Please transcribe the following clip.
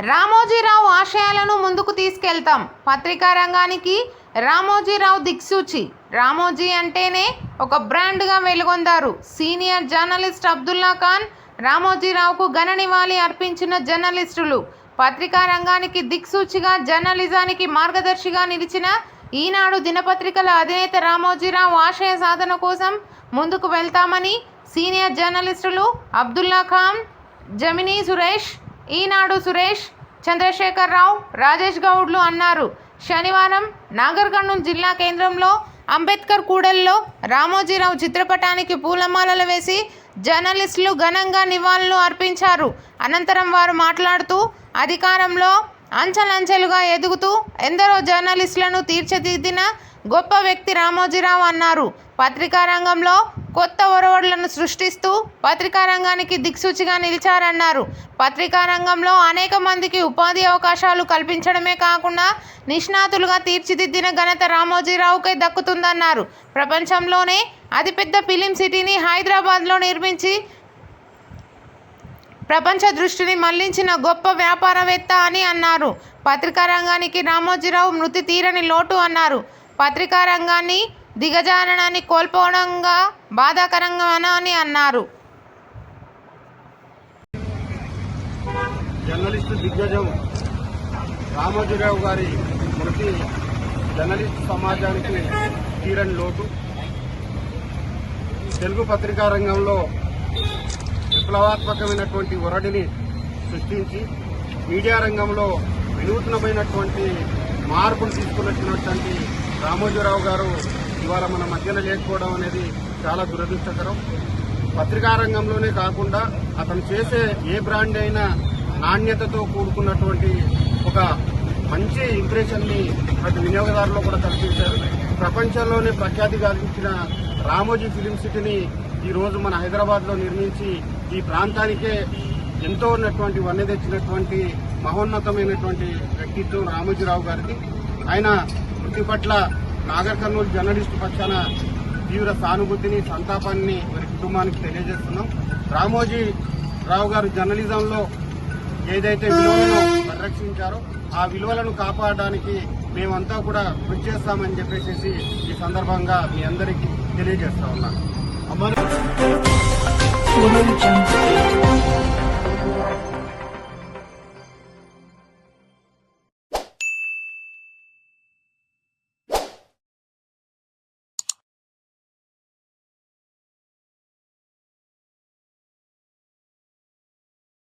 రామోజీరావు ఆశయాలను ముందుకు తీసుకెళ్తాం. పత్రికా రంగానికి రామోజీరావు దిక్సూచి. రామోజీ అంటేనే ఒక బ్రాండ్గా వెలుగొందారు. సీనియర్ జర్నలిస్ట్ అబ్దుల్లా ఖాన్ రామోజీరావుకు ఘన నివాళి అర్పించిన జర్నలిస్టులు. పత్రికా రంగానికి దిక్సూచిగా జర్నలిజానికి మార్గదర్శిగా నిలిచిన ఈనాడు దినపత్రికల అధినేత రామోజీరావు ఆశయ సాధన కోసం ముందుకు వెళ్తామని సీనియర్ జర్నలిస్టులు అబ్దుల్లా ఖాన్ జమినీ సురేష్ ఈనాడు సురేష్ చంద్రశేఖర్ రావు రాజేష్ గౌడ్లు అన్నారు. శనివారం నాగర్కర్నూలు జిల్లా కేంద్రంలో అంబేద్కర్ కూడలిలో రామోజీరావు చిత్రపటానికి పూలమాలలు వేసి జర్నలిస్టులు ఘనంగా నివాళులు అర్పించారు. అనంతరం వారు మాట్లాడుతూ అధికారంలో అంచెలంచెలుగా ఎదుగుతూ ఎందరో జర్నలిస్టులను తీర్చిదిద్దిన గొప్ప వ్యక్తి రామోజీరావు అన్నారు. పత్రికా రంగంలో కొత్త ఒరవడులను సృష్టిస్తూ పత్రికా రంగానికి దిక్సూచిగా నిలిచారన్నారు. పత్రికా రంగంలో అనేక మందికి ఉపాధి అవకాశాలు కల్పించడమే కాకుండా నిష్ణాతులుగా తీర్చిదిద్దిన ఘనత రామోజీరావుకే దక్కుతుందన్నారు. ప్రపంచంలోనే అతిపెద్ద ఫిలిం సిటీని హైదరాబాద్లో నిర్మించి ప్రపంచ దృష్టిని మళ్ళించిన గొప్ప వ్యాపారవేత్త అని అన్నారు. పత్రికా రంగానికి రామోజీరావు మృతి తీరని లోటు అన్నారు. పత్రికా రంగాన్ని దిగజారణాన్ని కోల్పోవడంగా బాధాకరంగా అని అన్నారు. జర్నలిస్టు దిగ్గజం రామోజీరావు గారి మృతి జర్నలిస్టు సమాజానికి తీరని లోటు. తెలుగు పత్రికా రంగంలో విప్లవాత్మకమైనటువంటి ఒరడిని సృష్టించి మీడియా రంగంలో వినూత్నమైనటువంటి మార్పులు తీసుకున్నటువంటి రామోజీరావు గారు ఇవాళ మన మధ్యన లేకపోవడం అనేది చాలా దురదృష్టకరం. పత్రికా రంగంలోనే కాకుండా అతను చేసే ఏ బ్రాండ్ అయినా నాణ్యతతో కూడుకున్నటువంటి ఒక మంచి ఇంప్రెషన్ని ప్రతి వినియోగదారులో కూడా కల్పించారు. ప్రపంచంలోనే ప్రఖ్యాతి గాంచిన రామోజీ ఫిలిం సిటీని ఈ రోజు మన హైదరాబాద్లో నిర్మించి ఈ ప్రాంతానికే ఎంతో ఉన్నటువంటి వన్నె తెచ్చినటువంటి మహోన్నతమైనటువంటి వ్యక్తిత్వం రామోజీరావు గారిది. ఆయన మృతి పట్ల నాగర్ కర్నూలు జర్నలిస్టు పక్షాన తీవ్ర సానుభూతిని సంతాపాన్ని వారి కుటుంబానికి తెలియజేస్తున్నాం. రామోజీ రావు గారు జర్నలిజంలో ఏదైతే విలువలను పరిరక్షించారో ఆ విలువలను కాపాడడానికి మేమంతా కూడా కృషి చేస్తామని చెప్పేసి ఈ సందర్భంగా మీ అందరికీ తెలియజేస్తా ఉన్నాను. ちゃん。